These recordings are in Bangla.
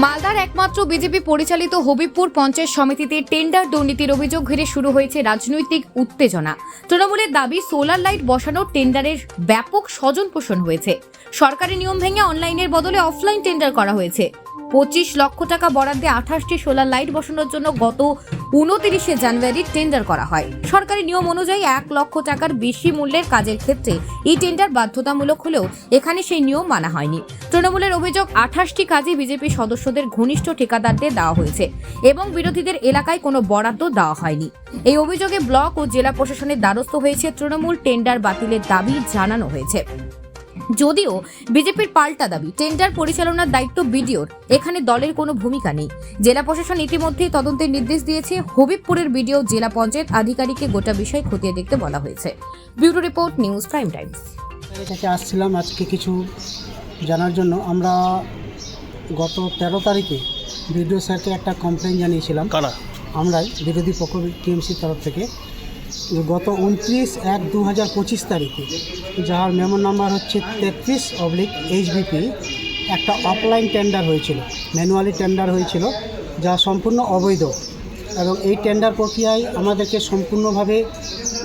মালদার একমাত্র বিজেপি পরিচালিত হবিবপুর পঞ্চায়েত সমিতিতে টেন্ডার দুর্নীতির অভিযোগ ঘিরে শুরু হয়েছে রাজনৈতিক উত্তেজনা। তৃণমূলের দাবি, সোলার লাইট বসানো টেন্ডারের ব্যাপক স্বজন পোষণ হয়েছে। সরকারি নিয়ম ভেঙে অনলাইনের বদলে অফলাইন টেন্ডার করা হয়েছে। পঁচিশ লক্ষ টাকা বরাদ্দে আঠাশটি সোলার লাইট বসানোর জন্য গত উনতিরিশে জানুয়ারি টেন্ডার করা হয়। সরকারি নিয়ম অনুযায়ী এক লক্ষ টাকার বেশি মূল্যের কাজের ক্ষেত্রে এই টেন্ডার বাধ্যতামূলক হলেও এখানে সেই নিয়ম মানা হয়নি। তৃণমূলের অভিযোগ, আঠাশটি কাজে বিজেপি সদস্যদের ঘনিষ্ঠ ঠিকাদারদের দেওয়া হয়েছে এবং বিরোধীদের এলাকায় কোনো বরাদ্দ দেওয়া হয়নি। এই অভিযোগে ব্লক ও জেলা প্রশাসনের দ্বারস্থ হয়েছে তৃণমূল টেন্ডার বাতিলের দাবি জানানো হয়েছে। যদিও বিজেপির পাল্টা দাবি টেন্ডার পরিচালনার দায়িত্ব বিডিওর এখানে দলের কোনো ভূমিকা নেই। জেলা প্রশাসন ইতিমধ্যেই তদন্তের নির্দেশ দিয়েছে হবিবপুরের বিডিও জেলা পঞ্চায়েত আধিকারিককে গোটা বিষয় খতিয়ে দেখতে বলা হয়েছে। Bureau report news prime times. কাছে আসছিলাম আজকে কিছু জানার জন্য। আমরা গত তেরো তারিখে বিডিও স্যারকে একটা কমপ্লেন জানিয়েছিলাম। আমরাই বিরোধী পক্ষ টিএমসির তরফ থেকে। গত উনত্রিশ এক দু হাজার পঁচিশ তারিখে, যার মেমো নাম্বার হচ্ছে তেত্রিশ অবলিক এইচবিপি একটা অফলাইন টেন্ডার হয়েছিল ম্যানুয়ালি টেন্ডার হয়েছিল, যা সম্পূর্ণ অবৈধ। এবং এই টেন্ডার প্রক্রিয়ায় আমাদেরকে সম্পূর্ণভাবে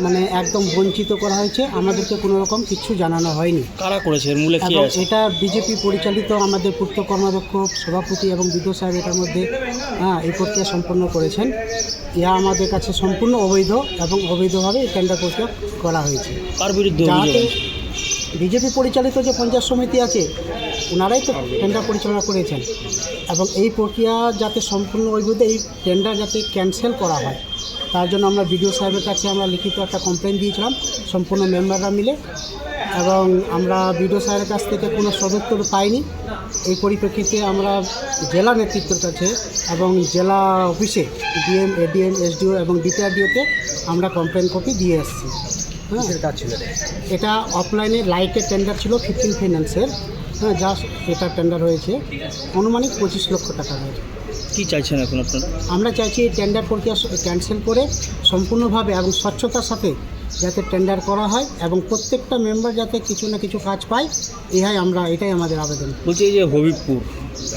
মানে একদম বঞ্চিত করা হয়েছে। আমাদেরকে কোনো রকম কিছু জানানো হয়নি। কারা করেছে? মূলে কি এবং আছে? এটা বিজেপি পরিচালিত আমাদের পূর্ত কর্মাধ্যক্ষ সভাপতি এবং বিদ্যুৎ সাহেব এটার মধ্যে হ্যাঁ এই প্রক্রিয়া সম্পন্ন করেছেন। ইহা আমাদের কাছে সম্পূর্ণ অবৈধ এবং অবৈধভাবে এই টেন্ডার প্রক্রিয়া করা হয়েছে। কার বিরুদ্ধে অভিযোগ যাতে আছে? বিজেপি পরিচালিত যে পঞ্চায়েত সমিতি আছে ওনারাই তো টেন্ডার পরিচালনা করেছেন। এবং এই প্রক্রিয়া যাতে সম্পূর্ণ অবৈধ এই টেন্ডার যাতে ক্যান্সেল করা হয় তার জন্য আমরা বিডিও সাহেবের কাছে আমরা লিখিত একটা কমপ্লেন দিয়েছিলাম সম্পূর্ণ মেম্বাররা মিলে। এবং আমরা বিডিও সাহেবের কাছ থেকে কোনো সদুত্তর পাইনি। এই পরিপ্রেক্ষিতে আমরা জেলা নেতৃত্বের কাছে এবং জেলা অফিসে ডিএম এডিএম এসডিও এবং ডিপিআরডিওতে আমরা কমপ্লেন কপি দিয়ে এসেছি। হ্যাঁ। ছিল? এটা অফলাইনে লাইটের টেন্ডার ছিল ফিফটিন ফাইন্যান্সের হ্যাঁ যা এটা টেন্ডার হয়েছে। অনুমানিক পঁচিশ লক্ষ টাকা হয়েছে। কি চাইছেন এখন আপনারা? আমরা চাইছি এই টেন্ডার প্রক্রিয়া ক্যান্সেল করে সম্পূর্ণভাবে এবং স্বচ্ছতার সাথে যাতে টেন্ডার করা হয় এবং প্রত্যেকটা মেম্বার যাতে কিছু না কিছু কাজ পায় ইহাই আমরা এটাই আমাদের আবেদন। বলছি এই যে হবিবপুর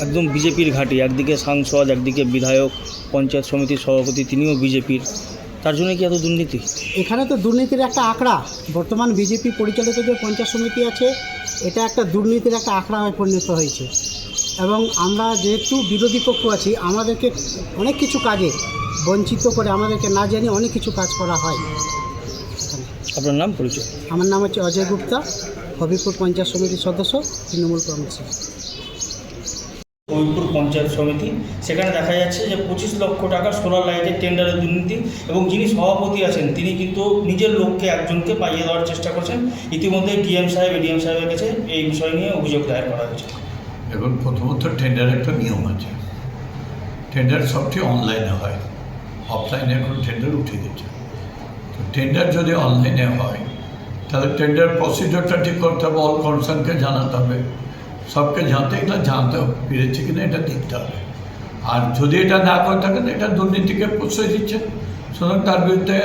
একদম বিজেপির ঘাঁটি একদিকে সাংসদ একদিকে বিধায়ক পঞ্চায়েত সমিতির সভাপতি তিনিও বিজেপির। তার জন্য কি এত দুর্নীতি? এখানে তো দুর্নীতির একটা আঁকড়া। বর্তমান বিজেপি পরিচালিত যে পঞ্চায়েত সমিতি আছে এটা একটা দুর্নীতির একটা আঁকড়া হয়ে পরিণত হয়েছে। এবং আমরা যেহেতু বিরোধী পক্ষ আছি আমাদেরকে অনেক কিছু কাজে বঞ্চিত করে আমাদেরকে না জানিয়ে অনেক কিছু কাজ করা হয়। আপনার নাম পরিচয়? আমার নাম হচ্ছে অজয় গুপ্তা হবিপুর পঞ্চায়েত সমিতির সদস্য তৃণমূল কংগ্রেস। হবিপুর পঞ্চায়েত সমিতি সেখানে দেখা যাচ্ছে যে পঁচিশ লক্ষ টাকা সোলার লাইটের টেন্ডারের দুর্নীতি এবং যিনি সভাপতি আছেন তিনি কিন্তু নিজের লোককে একজনকে পাইয়ে দেওয়ার চেষ্টা করছেন। ইতিমধ্যে ডিএম সাহেব এডিএম সাহেবের কাছে এই বিষয় নিয়ে অভিযোগ দায়ের করা হয়েছে। এবং প্রথমত টেন্ডার একটা নিয়ম আছে। টেন্ডার সবটি অনলাইনে হয়। অফলাইনে এখন টেন্ডার উঠে গেছে। তো টেন্ডার যদি অনলাইনে হয়, তাহলে টেন্ডার প্রসিডিওরটা ঠিক করতে হবে অল কনসার্নকে জানাতে হবে। সবকে জানতে, এগুলো জানতে পেরেছে কিনা এটা দেখতে হবে। আর যদি এটা না করে থাকেন, এটা দুর্নীতিকে প্রশ্রয় দিচ্ছে সুতরাং তার বিরুদ্ধে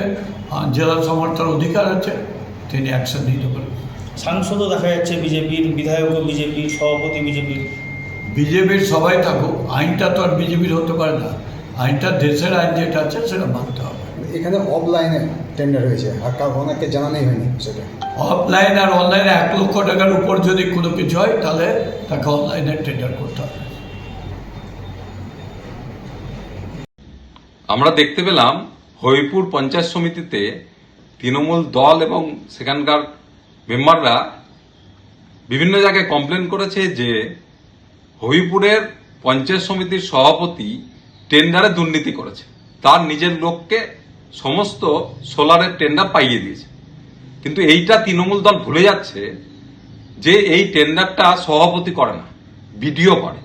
জেলা সমর্থন অধিকার আছে, তিনি অ্যাকশন নিতে পারেন। সাংসদও দেখা যাচ্ছে বিজেপির বিধায়কও বিজেপির সভাপতি বিজেপির। বিজেপির সবাই থাকুক আইনটা তো আর বিজেপির হতে পারে না। আইনটা দেশের আইন যেটা আছে সেটা মানতে হবে। এখানে অফলাইনে টেন্ডার হয়েছে আর কাউ অনেককে জানানোই হয়নি সেটা। অফলাইন আর অনলাইনে এক লক্ষ টাকার উপর যদি কোনো কিছু হয় তাহলে তাকে অনলাইনে টেন্ডার করতে হবে। আমরা দেখতে পেলাম হরিপুর পঞ্চায়েত সমিতিতে তৃণমূল দল এবং সেখানকার মেম্বাররা বিভিন্ন জায়গায় কমপ্লেন করেছে যে হরিপুরের পঞ্চায়েত সমিতির সভাপতি টেন্ডারে দুর্নীতি করেছে। তার নিজের লোককে সমস্ত সোলারের টেন্ডার পাইয়ে দিয়েছে। কিন্তু এইটা তৃণমূল দল ভুলে যাচ্ছে যে এই টেন্ডারটা সভাপতি করে না বিডিও করে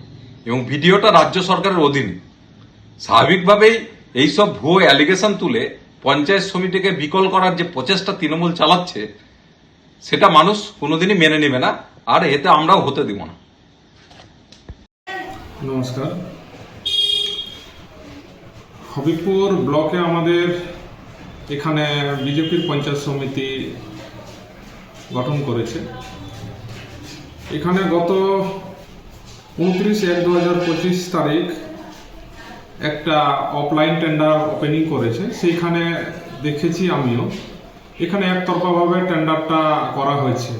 এবং ভিডিওটা রাজ্য সরকারের অধীনে। স্বাভাবিকভাবেই এইসব ভুয়ো অ্যালিগেশন তুলে পঞ্চায়েত সমিতিকে বিকল করার যে প্রচেষ্টা তৃণমূল চালাচ্ছে সেটা মানুষ কোনোদিনই মেনে নেবে না, আর এতে আমরাও হতে দিব না। নমস্কার। হবিপুর ব্লকে আমাদের এখানে বিজেপির পঞ্চায়েত সমিতি গঠন করেছে। এখানে গত উনত্রিশ এক দু হাজার পঁচিশ তারিখ একটা অফলাইন টেন্ডার ওপেনিং করেছে। সেইখানে দেখেছি আমিও। এখানে একতরফাভাবে টেন্ডারটা করা হয়েছে।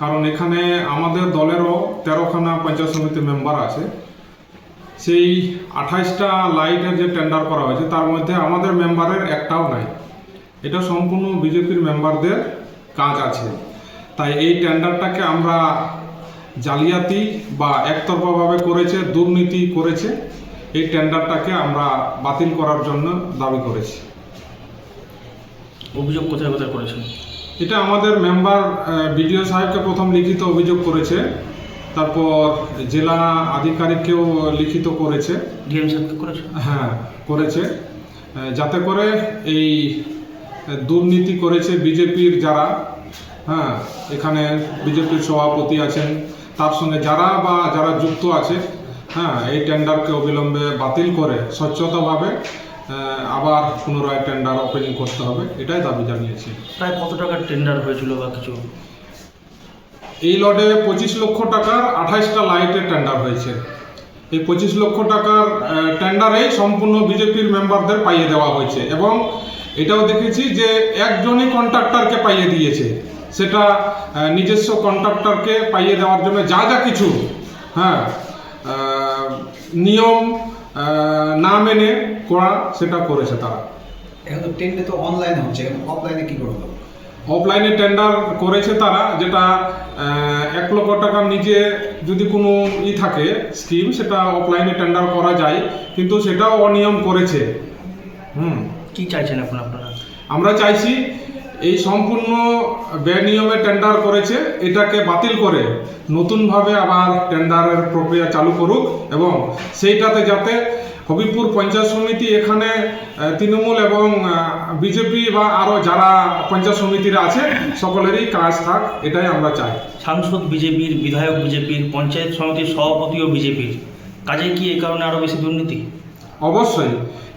কারণ এখানে আমাদের দলেরও তেরোখানা পঞ্চায়েত সমিতি মেম্বার আছে। সেই আঠাইশটা লাইটের যে টেন্ডার করা হয়েছে, তার মধ্যে আমাদের মেম্বারের একটাও নাই। এটা সম্পূর্ণ বিজেপির মেম্বারদের কাজ আছে। তাই এই টেন্ডারটাকে আমরা জালিয়াতি বা একতরফাভাবে করেছে, দুর্নীতি করেছে, এই টেন্ডারটাকে আমরা বাতিল করার জন্য দাবি করেছি। অভিযোগ কোথায় কোথায় করেছেন? এটা আমাদের মেম্বার বিডিও সাহেবকে প্রথম লিখিত অভিযোগ করেছে। তারপর জেলা আধিকারিককেও লিখিত করেছে। ডিএম সাহেবকে করেছেন হ্যাঁ করেছে। যাতে করে এই দুর্নীতি করেছে বিজেপির যারা হ্যাঁ এখানে বিজেপির সভাপতি আছেন। তার সঙ্গে যারা বা যারা যুক্ত আছে হ্যাঁ এই টেন্ডারকে অবিলম্বে বাতিল করে স্বচ্ছতাভাবে আবার পুনরায় টেন্ডার ওপেনিং করতে হবে এটাই দাবি জানিয়েছি। প্রায় কত টাকার টেন্ডার হয়েছিল বা কিছু? এই লটে পঁচিশ লক্ষ টাকার আঠাইশটা লাইটের টেন্ডার হয়েছে। এই পঁচিশ লক্ষ টাকার টেন্ডারে সম্পূর্ণ বিজেপির মেম্বারদের পাইয়ে দেওয়া হয়েছে এবং এটাও দেখেছি যে একজনই কন্ট্রাক্টরকে পাইয়ে দিয়েছে। সেটা নিজস্ব কন্ট্রাক্টরকে পাইয়ে দেওয়ার জন্য যা যা কিছু হ্যাঁ নিয়ম না মেনে করা সেটা করেছে তারা। এখন তো টেন্ডে তো অনলাইনে হচ্ছে অফলাইনে কি করব? অফলাইনে টেন্ডার করেছে তারা যেটা এক লক্ষ টাকার নিচে যদি কোনো ই থাকে স্কিম সেটা অফলাইনে টেন্ডার করা যায় কিন্তু সেটাও অনিয়ম করেছে। হুম। কি চাইছেন এখন আপনারা? আমরা চাইছি এই সম্পূর্ণ বেনিয়মে টেন্ডার করেছে এটাকে বাতিল করে নতুনভাবে আবার টেন্ডারের প্রক্রিয়া চালু করুক এবং সেইটাতে যাতে হবিবপুর পঞ্চায়েত সমিতি এখানে তৃণমূল এবং বিজেপি বা আরও যারা পঞ্চায়েত সমিতিরা আছে সকলেরই কাজ থাক এটাই আমরা চাই। সাংসদ বিজেপির বিধায়ক বিজেপির পঞ্চায়েত সমিতির সভাপতিও বিজেপির। কাজে কি এই কারণে আরও বেশি দুর্নীতি? অবশ্যই।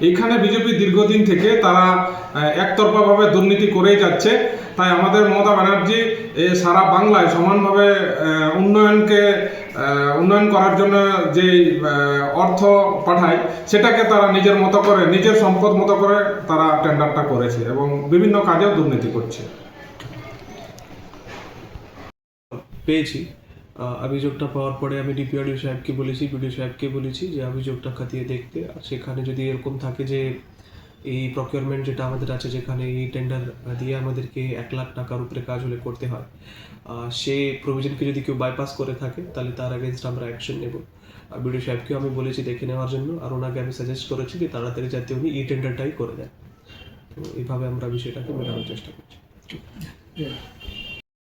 এইখানে বিজেপি দীর্ঘদিন থেকে তারা একতরফাভাবে দুর্নীতি করেই যাচ্ছে। তাই আমাদের মমতা ব্যানার্জি সারা বাংলায় সমানভাবে উন্নয়নকে উন্নয়ন করার জন্য যে অর্থ পাঠায়, সেটাকে তারা নিজের মতো করে, নিজের সম্পদ মতো করে তারা টেন্ডারটা করেছে এবং বিভিন্ন কাজেও দুর্নীতি করছে। পেয়েছি। অভিযোগটা পাওয়ার পরে আমি ডিপিআরডিও সাহেবকে বলেছি, বিডিও সাহেবকে বলেছি যে অভিযোগটা খাতিয়ে দেখতে। আর সেখানে যদি এরকম থাকে যে এই প্রকিউরমেন্ট যেটা আমাদের আছে, যেখানে এই টেন্ডার দিয়ে আমাদেরকে এক লাখ টাকার উপরে কাজ হলে করতে হয় সে প্রভিশনকে যদি কেউ বাইপাস করে থাকে, তাহলে তার অ্যাগেনস্ট আমরা অ্যাকশন নেব। আর বিডিও সাহেবকেও আমি বলেছি দেখে নেওয়ার জন্য, আর ওনাকে আমি সাজেস্ট করেছি যে তাড়াতাড়ি যাতে উনি এই টেন্ডারটাই করে দেন। তো এইভাবে আমরা বিষয়টাকে মেটানোর চেষ্টা করছি।